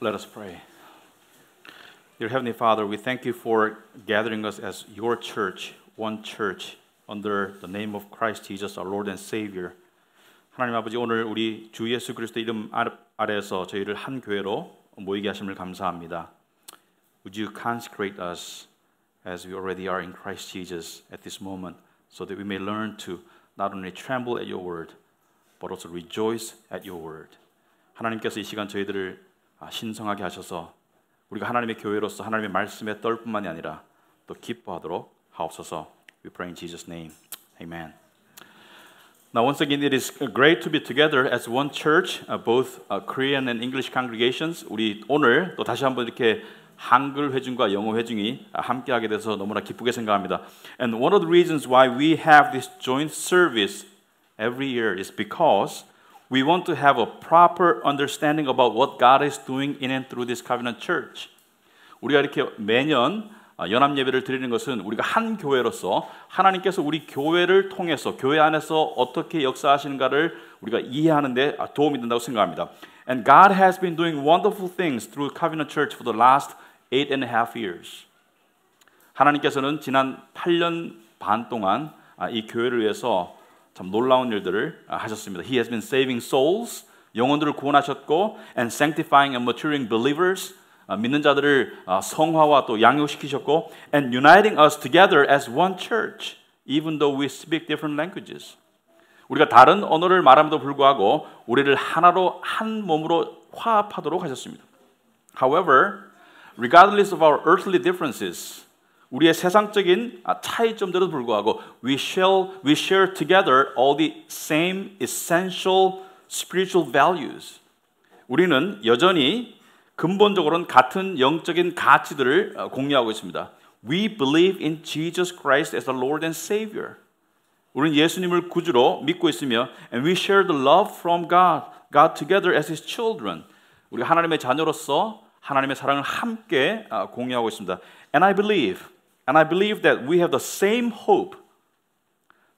Let us pray. Dear Heavenly Father, we thank you for gathering us as your church, one church, under the name of Christ Jesus, our Lord and Savior. 하나님 아버지 오늘 우리 주 예수 그리스도 이름 아래에서 저희를 한 교회로 모이게 하심을 감사합니다. Would you consecrate us as we already are in Christ Jesus at this moment, so that we may learn to not only tremble at your word, but also rejoice at your word. 하나님께서 이 시간 저희들을 신성하게 하셔서 우리가 하나님의 교회로서 하나님의 말씀에 떨 뿐만이 아니라 또 기뻐하도록 하옵소서. We pray in Jesus' name. Amen. Now, once again, it is great to be together as one church, uh, both uh, Korean and English congregations. 우리 오늘 또 다시 한번 이렇게 한글 회중과 영어 회중이 함께하게 돼서 너무나 기쁘게 생각합니다. And one of the reasons why we have this joint service every year is because we want to have a proper understanding about what God is doing in and through this covenant church. 우리가 이렇게 매년 연합 예배를 드리는 것은 우리가 한 교회로서 하나님께서 우리 교회를 통해서 교회 안에서 어떻게 역사하시는가를 우리가 이해하는 데 도움이 된다고 생각합니다. And God has been doing wonderful things through Covenant Church for the last eight and a half years. 하나님께서는 지난 8년 반 동안 이 교회를 위해서 참 놀라운 일들을 하셨습니다. He has been saving souls, 영혼들을 구원하셨고, and sanctifying and maturing believers, 믿는 자들을 성화와 또 양육시키셨고, and uniting us together as one church, even though we speak different languages. 우리가 다른 언어를 말함에도 불구하고 우리를 하나로 한 몸으로 화합하도록 하셨습니다. However, regardless of our earthly differences, 우리의 세상적인 차이점들에도 불구하고 we shall we share together all the same essential spiritual values. 우리는 여전히 근본적으로는 같은 영적인 가치들을 공유하고 있습니다. We believe in Jesus Christ as the Lord and Savior. 우리는 예수님을 구주로 믿고 있으며 and we share the love from God, God together as His children. 우리 하나님의 자녀로서 하나님의 사랑을 함께 공유하고 있습니다. And I believe And I believe that we have the same hope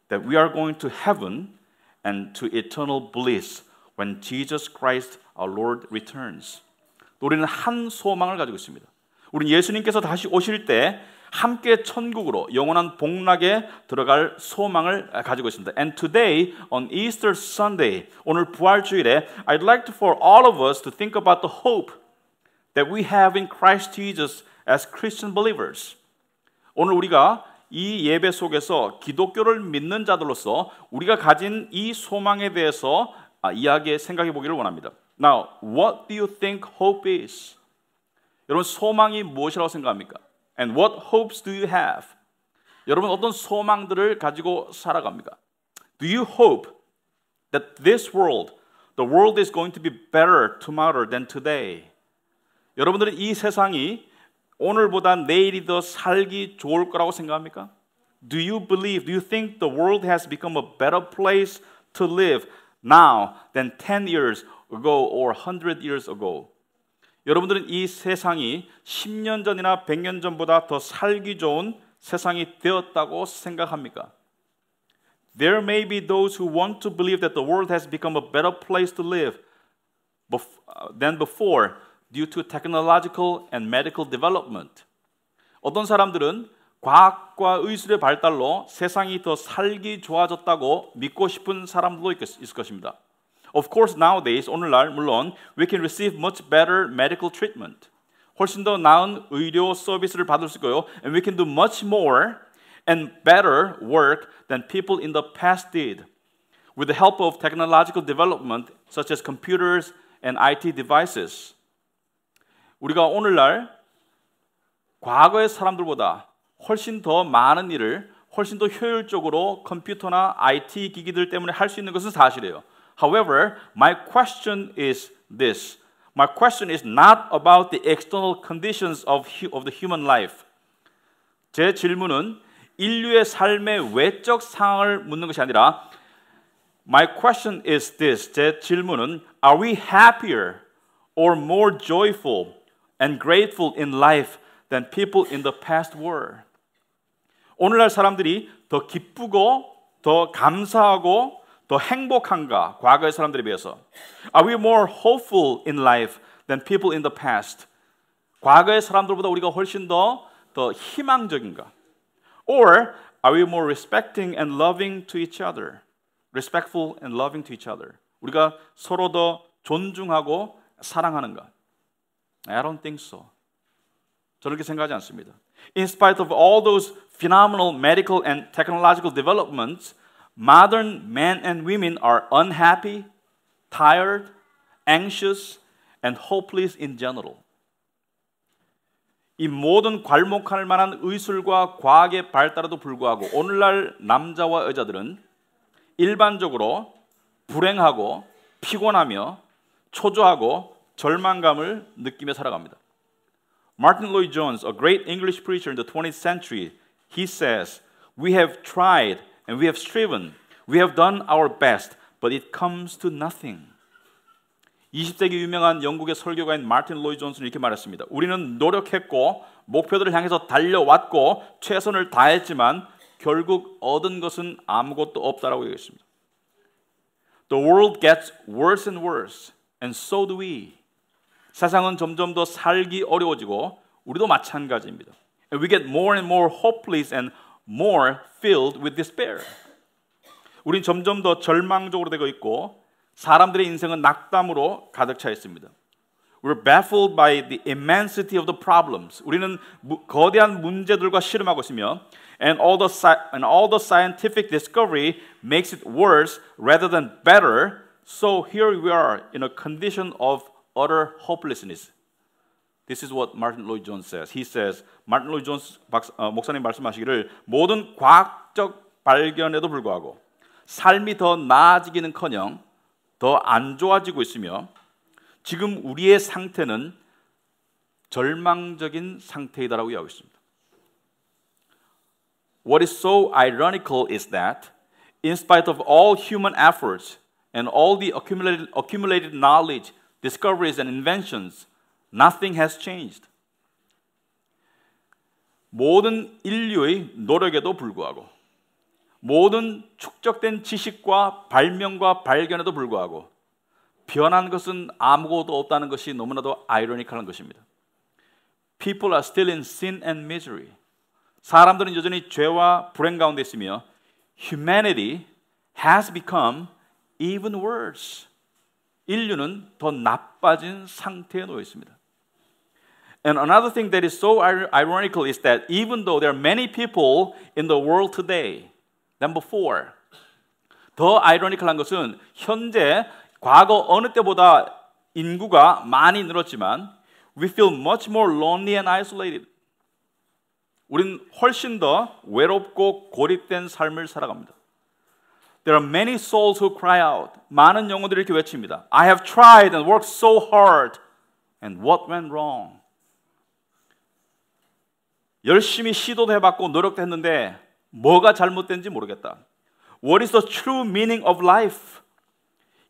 that we are going to heaven and to eternal bliss when Jesus Christ our Lord returns. 우리는 한 소망을 가지고 있습니다. 우리는 예수님께서 다시 오실 때 함께 천국으로 영원한 복락에 들어갈 소망을 가지고 있습니다. And today on Easter Sunday 오늘 부활 주일에 I'd like to, for all of us to think about the hope that we have in Christ Jesus as Christian believers. 오늘 우리가 이 예배 속에서 기독교를 믿는 자들로서 우리가 가진 이 소망에 대해서 이야기해 생각해 보기를 원합니다. Now, what do you think hope is? 여러분 소망이 무엇이라고 생각합니까? And what hopes do you have? 여러분 어떤 소망들을 가지고 살아갑니까? Do you hope that this world, the world is going to be better tomorrow than today? 여러분들은 이 세상이 오늘보다 내일이 더 살기 좋을 거라고 생각합니까? Do you believe, do you think the world has become a better place to live now than 10 years ago or 100 years ago? 여러분들은 이 세상이 10년 전이나 100년 전보다 더 살기 좋은 세상이 되었다고 생각합니까? There may be those who want to believe that the world has become a better place to live than before due to technological and medical development. 어떤 사람들은 과학과 의술의 발달로 세상이 더 살기 좋아졌다고 믿고 싶은 사람들도 있을 것입니다. Of course, nowadays 오늘날 물론 we can receive much better medical treatment. 훨씬 더 나은 의료 서비스를 받을 수 있고요. And we can do much more and better work than people in the past did. With the help of technological development such as computers and IT devices. 우리가 오늘날 과거의 사람들보다 훨씬 더 많은 일을 훨씬 더 효율적으로 컴퓨터나 IT 기기들 때문에 할 수 있는 것은 사실이에요. However, my question is this. My question is not about the external conditions of, of the human life. 제 질문은 인류의 삶의 외적 상황을 묻는 것이 아니라 My question is this. 제 질문은 Are we happier or more joyful and grateful in life than people in the past were. 오늘날 사람들이 더 기쁘고 더 감사하고 더 행복한가 과거의 사람들에 비해서? Are we more hopeful in life than people in the past? 과거의 사람들보다 우리가 훨씬 더, 더 희망적인가? Or are we more respecting and loving to each other? Respectful and loving to each other. 우리가 서로 더 존중하고 사랑하는가? I don't think so. 저는 그렇게 생각하지 않습니다. In spite of all those phenomenal medical and technological developments, modern men and women are unhappy, tired, anxious, and hopeless in general. 이 모든 괄목할 만한 의술과 과학의 발달에도 불구하고 오늘날 남자와 여자들은 일반적으로 불행하고 피곤하며 초조하고 절망감을 느끼며 살아갑니다. Martin Lloyd Jones, a great English preacher in the 20th century, he says, "We have tried and we have striven. We have done our best, but it comes to nothing." 20세기 유명한 영국의 설교가인 마틴 로이 존슨은 이렇게 말했습니다. 우리는 노력했고 목표들을 향해서 달려왔고 최선을 다했지만 결국 얻은 것은 아무것도 없다라고 얘기했습니다. The world gets worse and worse, and so do we. 세상은 점점 더 살기 어려워지고 우리도 마찬가지입니다. And we get more and more hopeless and more filled with despair. 우린 점점 더 절망적으로 되고 있고 사람들의 인생은 낙담으로 가득 차 있습니다. We're baffled by the immensity of the problems. 우리는 거대한 문제들과 씨름하고 있으며 and all the and all the scientific discovery makes it worse rather than better. So here we are in a condition of utter hopelessness. This is what Martin Lloyd Jones says. He says, Martin Lloyd Jones 박사, 어, 목사님 말씀하시기를 모든 과학적 발견에도 불구하고 삶이 더 나아지기는커녕 더 안 좋아지고 있으며 지금 우리의 상태는 절망적인 상태이다라고 이야기하고 있습니다. What is so ironical is that in spite of all human efforts and all the accumulated, accumulated knowledge discoveries and inventions, nothing has changed. 모든 인류의 노력에도 불구하고 모든 축적된 지식과 발명과 발견에도 불구하고 변한 것은 아무것도 없다는 것이 너무나도 아이러니컬한 것입니다. People are still in sin and misery. 사람들은 여전히 죄와 불행 가운데 있으며 humanity has become even worse. 인류는 더 나빠진 상태에 놓여 있습니다. And another thing that is so ironical is that even though there are many people in the world today than before, 더 아이러니컬한 것은 현재 과거 어느 때보다 인구가 많이 늘었지만 we feel much more lonely and isolated. 우린 훨씬 더 외롭고 고립된 삶을 살아갑니다. There are many souls who cry out. 많은 영혼들이 이렇게 외칩니다. I have tried and worked so hard. And what went wrong? 열심히 시도도 해봤고 노력도 했는데 뭐가 잘못된지 모르겠다. What is the true meaning of life?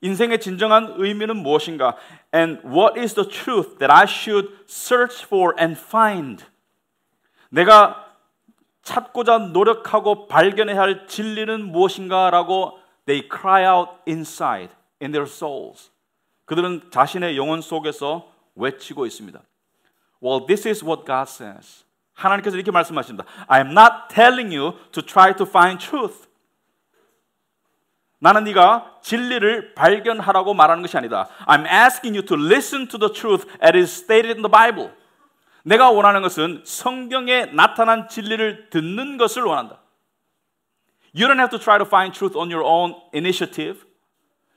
인생의 진정한 의미는 무엇인가? And what is the truth that I should search for and find? 내가 찾고자 노력하고 발견해야 할 진리는 무엇인가라고 they cry out inside in their souls. 그들은 자신의 영혼 속에서 외치고 있습니다. Well, this is what God says. 하나님께서 이렇게 말씀하십니다. I am not telling you to try to find truth. 나는 네가 진리를 발견하라고 말하는 것이 아니다. I'm asking you to listen to the truth as is stated in the Bible. 내가 원하는 것은 성경에 나타난 진리를 듣는 것을 원한다. You don't have to try to find truth on your own initiative.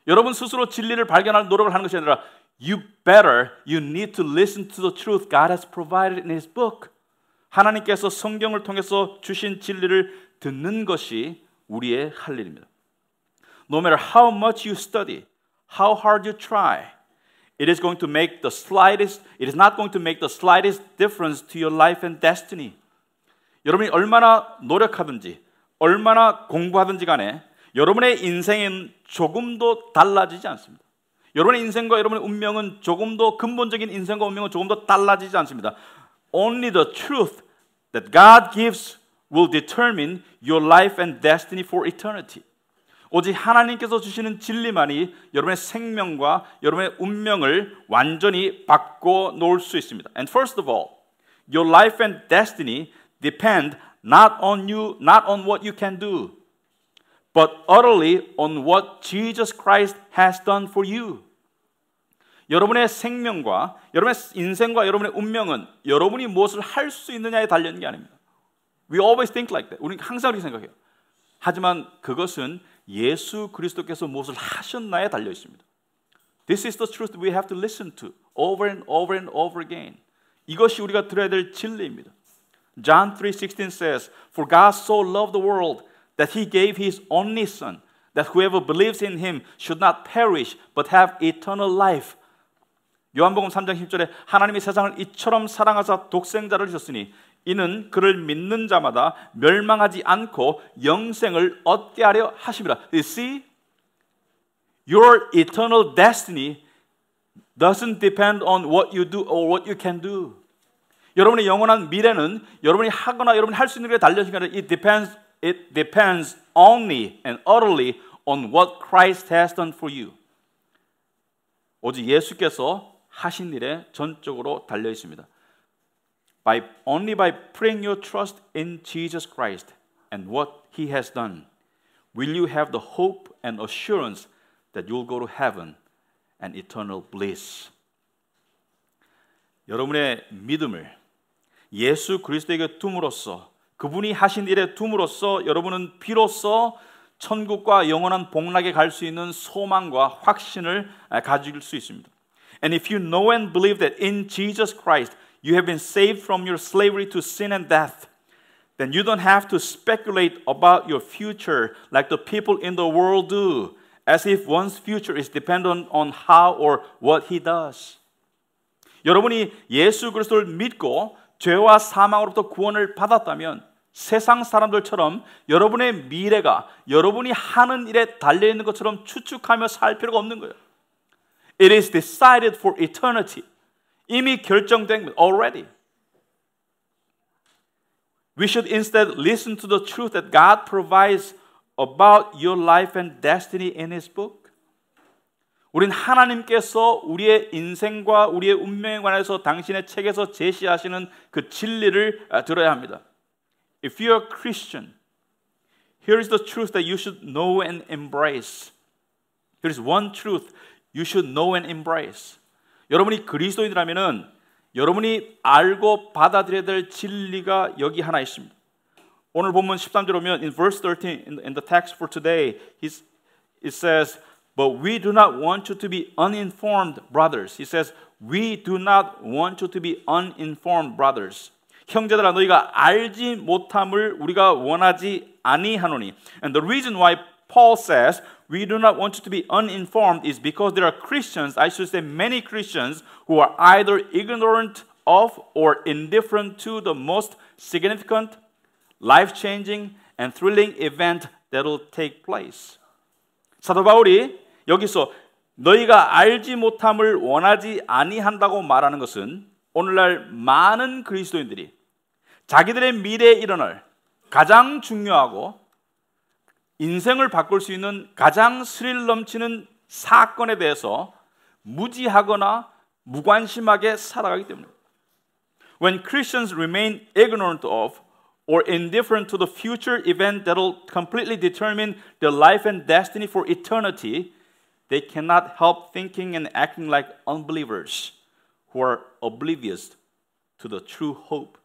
여러분 스스로 진리를 발견할 노력을 하는 것이 아니라 you better, you need to listen to the truth God has provided in His book. 하나님께서 성경을 통해서 주신 진리를 듣는 것이 우리의 할 일입니다. No matter how much you study, how hard you try, it is going to make the slightest, it is not going to make the slightest difference to your life and destiny. 여러분이 얼마나 노력하든지, 얼마나 공부하든지 간에 여러분의 인생은 조금도 달라지지 않습니다. 여러분의 인생과 여러분의 운명은 조금도 근본적인 인생과 운명은 조금도 달라지지 않습니다. Only the truth that God gives will determine your life and destiny for eternity. 오직 하나님께서 주시는 진리만이 여러분의 생명과 여러분의 운명을 완전히 바꿔 놓을 수 있습니다. And first of all, your life and destiny depend not on you, not on what you can do, but utterly on what Jesus Christ has done for you. 여러분의 생명과 여러분의 인생과 여러분의 운명은 여러분이 무엇을 할 수 있느냐에 달려 있는 게 아닙니다. We always think like that. 우리는 항상 그렇게 생각해요. 하지만 그것은 예수 그리스도께서 무엇을 하셨나에 달려 있습니다. This is the truth we have to listen to over and over and over again. 이것이 우리가 들어야 될 진리입니다. John 3:16 says, "For God so loved the world that he gave his only son, that whoever believes in him should not perish but have eternal life." 요한복음 3장 10절에 하나님이 세상을 이처럼 사랑하사 독생자를 주셨으니 이는 그를 믿는 자마다 멸망하지 않고 영생을 얻게 하려 하심이라. You see, your eternal destiny doesn't depend on what you do or what you can do. 여러분의 영원한 미래는 여러분이 하거나 여러분이 할 수 있는 것에 달려 있는 게 it depends it depends only and utterly on what Christ has done for you. 오직 예수께서 하신 일에 전적으로 달려 있습니다. By only by putting your trust in Jesus Christ and what he has done will you have the hope and assurance that you'll go to heaven and eternal bliss. 여러분의 믿음을 예수 그리스도에게 둠으로써 그분이 하신 일에 둠으로써 여러분은 비로소 천국과 영원한 복락에 갈 수 있는 소망과 확신을 가질 수 있습니다. And if you know and believe that in Jesus Christ you have been saved from your slavery to sin and death, then you don't have to speculate about your future like the people in the world do, as if one's future is dependent on how or what he does. 여러분이 예수 그리스도를 믿고 죄와 사망으로부터 구원을 받았다면 세상 사람들처럼 여러분의 미래가 여러분이 하는 일에 달려 있는 것처럼 추측하며 살 필요가 없는 거예요. It is decided for eternity. 이미 결정된 already. We should instead listen to the truth that God provides about your life and destiny in His book. 우린 하나님께서 우리의 인생과 우리의 운명에 관해서 당신의 책에서 제시하시는 그 진리를 들어야 합니다. If you are a Christian, here is the truth that you should know and embrace. Here is one truth you should know and embrace. 여러분이 그리스도인이라면은 여러분이 알고 받아들여야 될 진리가 여기 하나 있습니다. 오늘 본문 13절 오면 in verse 13 in, the text for today it says but we do not want you to be uninformed brothers. He says we do not want you to be uninformed brothers. 형제들아 너희가 알지 못함을 우리가 원하지 아니하노니. And the reason why Paul says we do not want you to be uninformed is because there are Christians, I should say many Christians, who are either ignorant of or indifferent to the most significant, life changing, and thrilling event that will take place. 사도 바울이 여기서 너희가 알지 못함을 원하지 아니한다고 말하는 것은 오늘날 많은 그리스도인들이 자기들의 미래에 일어날 가장 중요하고 인생을 바꿀 수 있는 가장 스릴 넘치는 사건에 대해서 무지하거나 무관심하게 살아가기 때문에 When Christians remain ignorant of or indifferent to the future event that will completely determine their life and destiny for eternity, they cannot help thinking and acting like unbelievers who are oblivious to the true hope.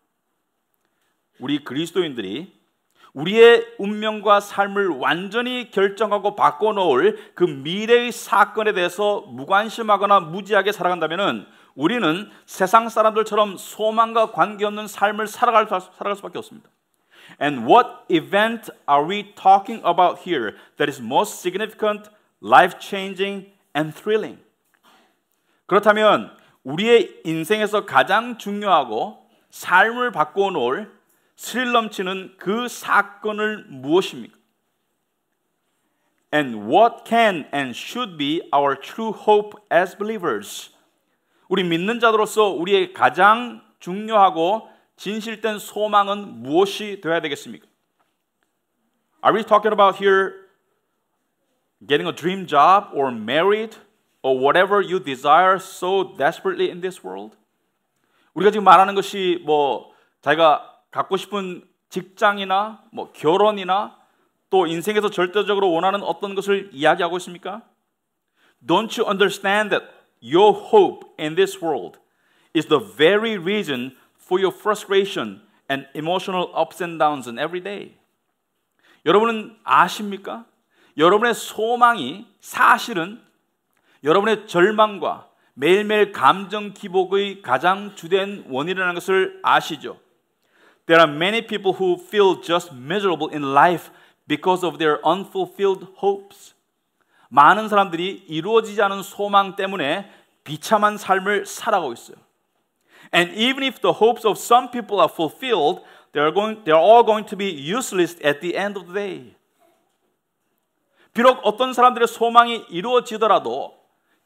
우리 그리스도인들이 우리의 운명과 삶을 완전히 결정하고 바꿔놓을 그 미래의 사건에 대해서 무관심하거나 무지하게 살아간다면 우리는 세상 사람들처럼 소망과 관계없는 삶을 살아갈, 살아갈 수밖에 없습니다. And what event are we talking about here that is most significant, life-changing, and thrilling? 그렇다면 우리의 인생에서 가장 중요하고 삶을 바꿔놓을 스릴 넘치는 그 사건을 무엇입니까? And what can and should be our true hope as believers? 우리 믿는 자들로서 우리의 가장 중요하고 진실된 소망은 무엇이 되어야 되겠습니까? Are we talking about here getting a dream job or married or whatever you desire so desperately in this world? 우리가 지금 말하는 것이 뭐 자기가 갖고 싶은 직장이나 뭐 결혼이나 또 인생에서 절대적으로 원하는 어떤 것을 이야기하고 있습니까? Don't you understand that your hope in this world is the very reason for your frustration and emotional ups and downs in every day? 여러분은 아십니까? 여러분의 소망이 사실은 여러분의 절망과 매일매일 감정 기복의 가장 주된 원인이라는 것을 아시죠? There are many people who feel just miserable in life because of their unfulfilled hopes. 많은 사람들이 이루어지지 않은 소망 때문에 비참한 삶을 살아가고 있어요. And even if the hopes of some people are fulfilled, they are going, they are all going to be useless at the end of the day. 비록 어떤 사람들의 소망이 이루어지더라도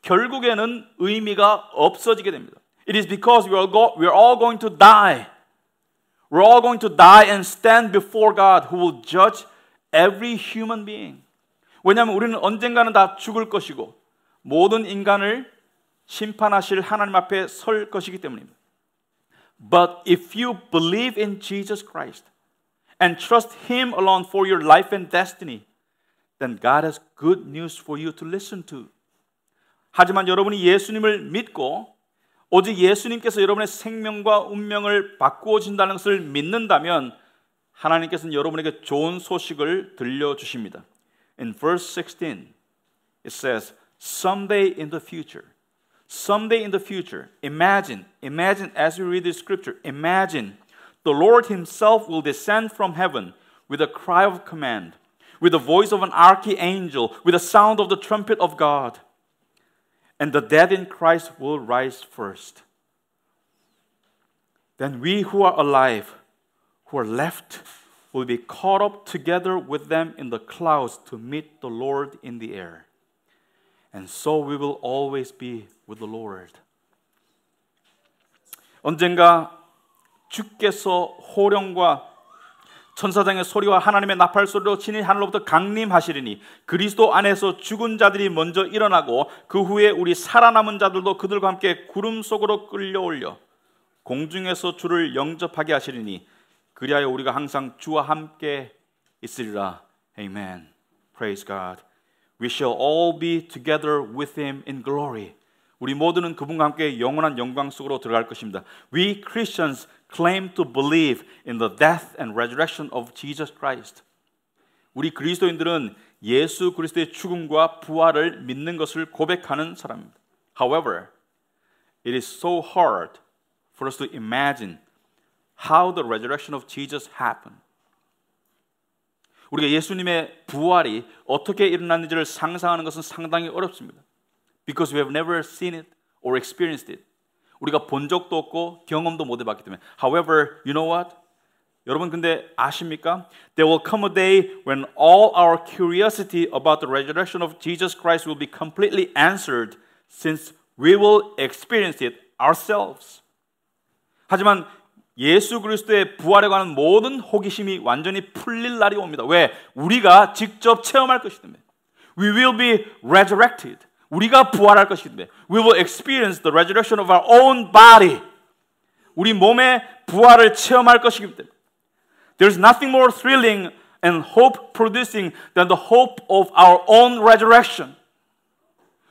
결국에는 의미가 없어지게 됩니다. It is because we are, go, we are all going to die. We're all going to die and stand before God who will judge every human being. 왜냐하면 우리는 언젠가는 다 죽을 것이고 모든 인간을 심판하실 하나님 앞에 설 것이기 때문입니다. But if you believe in Jesus Christ and trust Him alone for your life and destiny, then God has good news for you to listen to. 하지만 여러분이 예수님을 믿고 오직 예수님께서 여러분의 생명과 운명을 바꾸어 준다는 것을 믿는다면 하나님께서는 여러분에게 좋은 소식을 들려 주십니다. In verse 16 it says someday in the future someday in the future imagine imagine as you read this scripture imagine the Lord himself will descend from heaven with a cry of command with the voice of an archangel with the sound of the trumpet of God and the dead in Christ will rise first. Then we who are alive, who are left, will be caught up together with them in the clouds to meet the Lord in the air. And so we will always be with the Lord. 언젠가 주께서 호령과 천사장의 소리와 하나님의 나팔 소리로 친히 하늘로부터 강림하시리니 그리스도 안에서 죽은 자들이 먼저 일어나고 그 후에 우리 살아남은 자들도 그들과 함께 구름 속으로 끌려올려 공중에서 주를 영접하게 하시리니 그리하여 우리가 항상 주와 함께 있으리라. Amen. Praise God. We shall all be together with him in glory. 우리 모두는 그분과 함께 영원한 영광 속으로 들어갈 것입니다. We Christians claim to believe in the death and resurrection of Jesus Christ. 우리 그리스도인들은 예수 그리스도의 죽음과 부활을 믿는 것을 고백하는 사람입니다. However, it is so hard for us to imagine how the resurrection of Jesus happened. 우리가 예수님의 부활이 어떻게 일어났는지를 상상하는 것은 상당히 어렵습니다. Because we have never seen it or experienced it. 우리가 본 적도 없고 경험도 못 해봤기 때문에. However, you know what? 여러분 근데 아십니까? There will come a day when all our curiosity about the resurrection of Jesus Christ will be completely answered since we will experience it ourselves. 하지만 예수 그리스도의 부활에 관한 모든 호기심이 완전히 풀릴 날이 옵니다. 왜? 우리가 직접 체험할 것이기 때문에. We will be resurrected. 우리가 부활할 것이기 때문에 we will experience the resurrection of our own body. 우리 몸의 부활을 체험할 것이기 때문에 there's nothing more thrilling and hope producing than the hope of our own resurrection.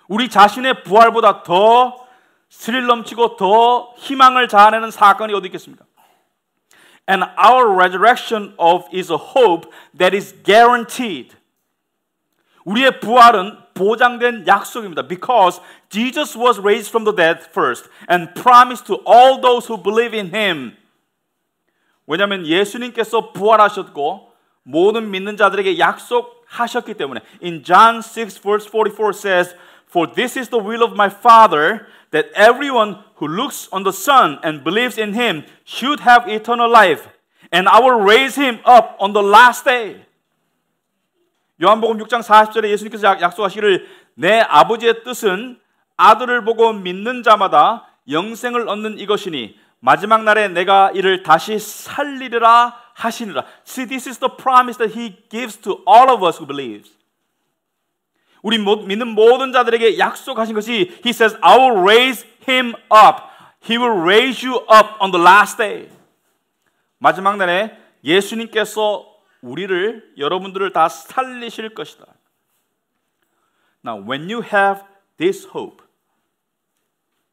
우리 자신의 부활보다 더 스릴 넘치고 더 희망을 자아내는 사건이 어디 있겠습니까? And our resurrection of is a hope that is guaranteed. 우리의 부활은 보장된 약속입니다. Because Jesus was raised from the dead first and promised to all those who believe in him. 왜냐하면 예수님께서 부활하셨고 모든 믿는 자들에게 약속하셨기 때문에 in John 6 verse 44 says For this is the will of my Father that everyone who looks on the Son and believes in him should have eternal life and I will raise him up on the last day. 요한복음 6장 40절에 예수님께서 약속하시기를 내 아버지의 뜻은 아들을 보고 믿는 자마다 영생을 얻는 이것이니 마지막 날에 내가 이를 다시 살리리라 하시니라. See, this is the promise that he gives to all of us who believes. 우리 믿는 모든 자들에게 약속하신 것이 He says, I will raise him up. He will raise you up on the last day. 마지막 날에 예수님께서 우리를 여러분들을 다 살리실 것이다. Now, when you have this hope,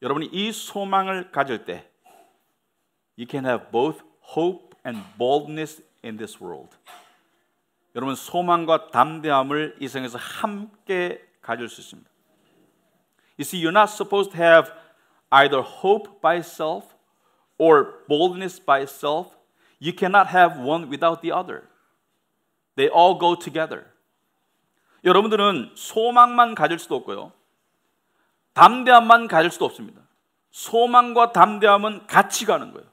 여러분이 이 소망을 가질 때, you can have both hope and boldness in this world. 여러분 소망과 담대함을 이 세상에서 함께 가질 수 있습니다. You see, you're not supposed to have either hope by itself or boldness by itself. You cannot have one without the other. They all go together. 여러분들은 소망만 가질 수도 없고요. 담대함만 가질 수도 없습니다. 소망과 담대함은 같이 가는 거예요.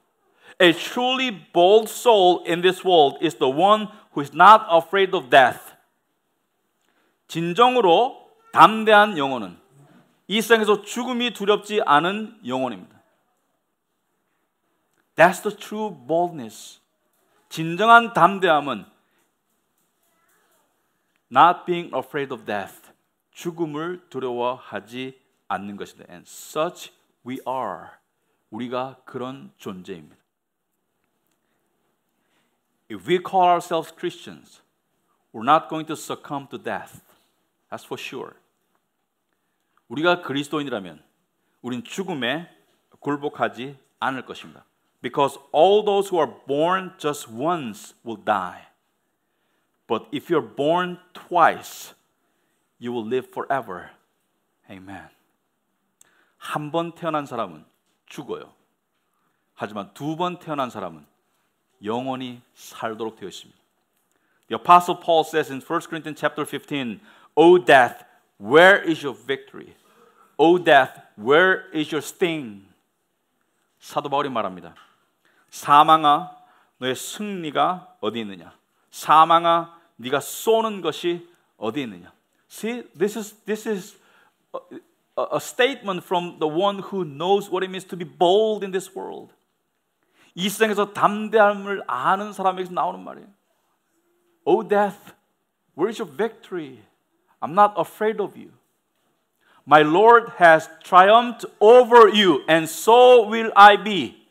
A truly bold soul in this world is the one who is not afraid of death. 진정으로 담대한 영혼은 이 세상에서 죽음이 두렵지 않은 영혼입니다. That's the true boldness. 진정한 담대함은 not being afraid of death. 죽음을 두려워하지 않는 것입니다. And such we are. 우리가 그런 존재입니다. If we call ourselves Christians, we're not going to succumb to death. That's for sure. 우리가 그리스도인이라면 우린 죽음에 굴복하지 않을 것입니다. Because all those who are born just once will die. But if you're born twice, you will live forever. Amen. 한 번 태어난 사람은 죽어요. 하지만 두 번 태어난 사람은 영원히 살도록 되어 있습니다. The apostle Paul says in 1 Corinthians chapter 15, O death, where is your victory? O death, where is your sting? 사도 바울이 말합니다. 사망아, 너의 승리가 어디 있느냐? 사망아, 네가 쏘는 것이 어디 있느냐? See, this is this is a, a statement from the one who knows what it means to be bold in this world. 이 세상에서 담대함을 아는 사람에게서 나오는 말이에요. Oh death, where is your victory? I'm not afraid of you. My Lord has triumphed over you, and so will I be.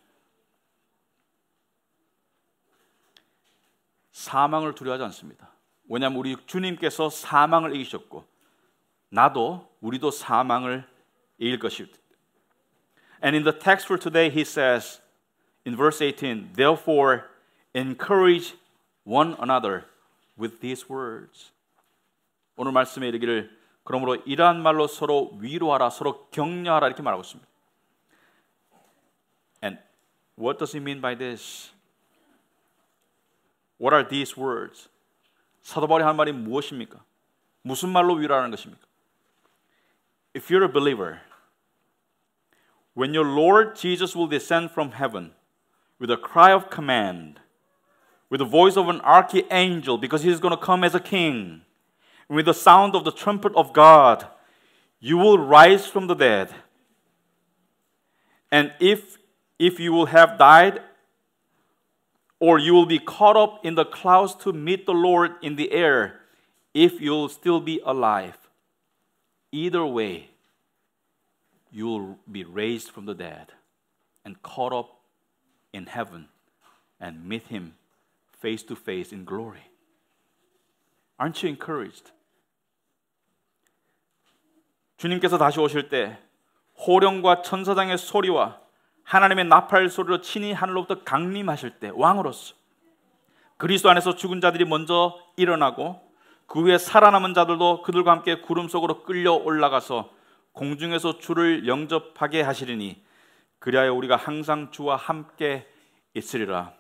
사망을 두려워하지 않습니다. 왜냐하면 우리 주님께서 사망을 이기셨고, 나도 우리도 사망을 이길 것입니다. And in the text for today, he says, in verse 18, therefore encourage one another with these words. 오늘 말씀에 이르기를 그러므로 이러한 말로 서로 위로하라 서로 격려하라 이렇게 말하고 있습니다. And what does he mean by this? What are these words? 사도 바울이 한 말이 무엇입니까? 무슨 말로 위로하는 것입니까? If you're a believer, when your Lord Jesus will descend from heaven with a cry of command, with the voice of an archangel, because he's going to come as a king, and with the sound of the trumpet of God, you will rise from the dead. And if, if you will have died, or you will be caught up in the clouds to meet the Lord in the air, if you'll still be alive. Either way, you will be raised from the dead and caught up in heaven and meet him face to face in glory. Aren't you encouraged? 주님께서 다시 오실 때 호령과 천사장의 소리와 하나님의 나팔 소리로 친히 하늘로부터 강림하실 때 왕으로서 그리스도 안에서 죽은 자들이 먼저 일어나고 그 후에 살아남은 자들도 그들과 함께 구름 속으로 끌려 올라가서 공중에서 주를 영접하게 하시리니 그리하여 우리가 항상 주와 함께 있으리라.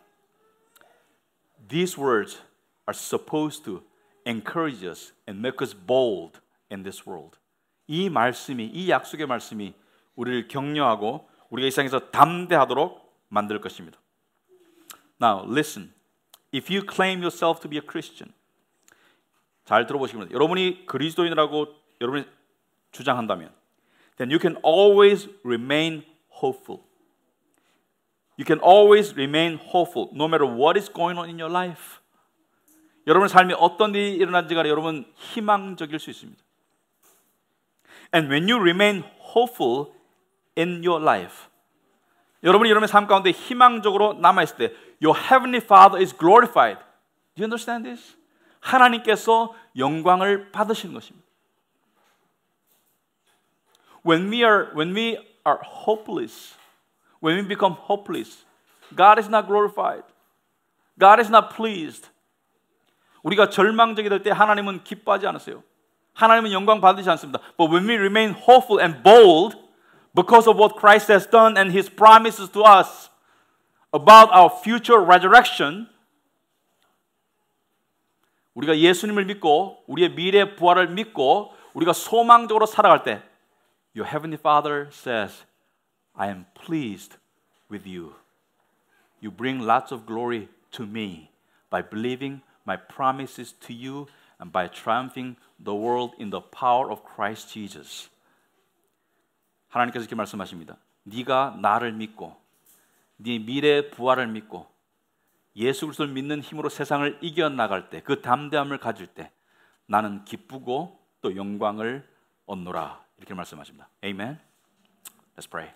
These words are supposed to encourage us and make us bold in this world. 이 말씀이 이 약속의 말씀이 우리를 격려하고 우리가 이 세상에서 담대하도록 만들 것입니다. Now listen. If you claim yourself to be a Christian, 잘 들어보시기 여러분이 그리스도인이라고 여러분이 주장한다면, then you can always remain hopeful. You can always remain hopeful no matter what is going on in your life. 여러분의 삶에 어떤 일이 일어난지 간에 여러분 희망적일 수 있습니다. And when you remain hopeful in your life, 여러분이 여러분의 삶 가운데 희망적으로 남아 있을 때, your heavenly Father is glorified. Do you understand this? 하나님께서 영광을 받으시는 것입니다. When we are when we are hopeless, when we become hopeless, God is not glorified. God is not pleased. 우리가 절망적이 될 때 하나님은 기뻐하지 않으세요. 하나님은 영광 받으지 않습니다. But when we remain hopeful and bold because of what Christ has done and his promises to us about our future resurrection, 우리가 예수님을 믿고 우리의 미래 부활을 믿고 우리가 소망적으로 살아갈 때 Your heavenly Father says, I am pleased with you. You bring lots of glory to me by believing my promises to you and by triumphing the world in the power of Christ Jesus. 하나님께서 이렇게 말씀하십니다. 네가 나를 믿고 네 미래 부활을 믿고 예수 그리스도를 믿는 힘으로 세상을 이겨 나갈 때 그 담대함을 가질 때 나는 기쁘고 또 영광을 얻노라 이렇게 말씀하십니다. Amen. Let's pray.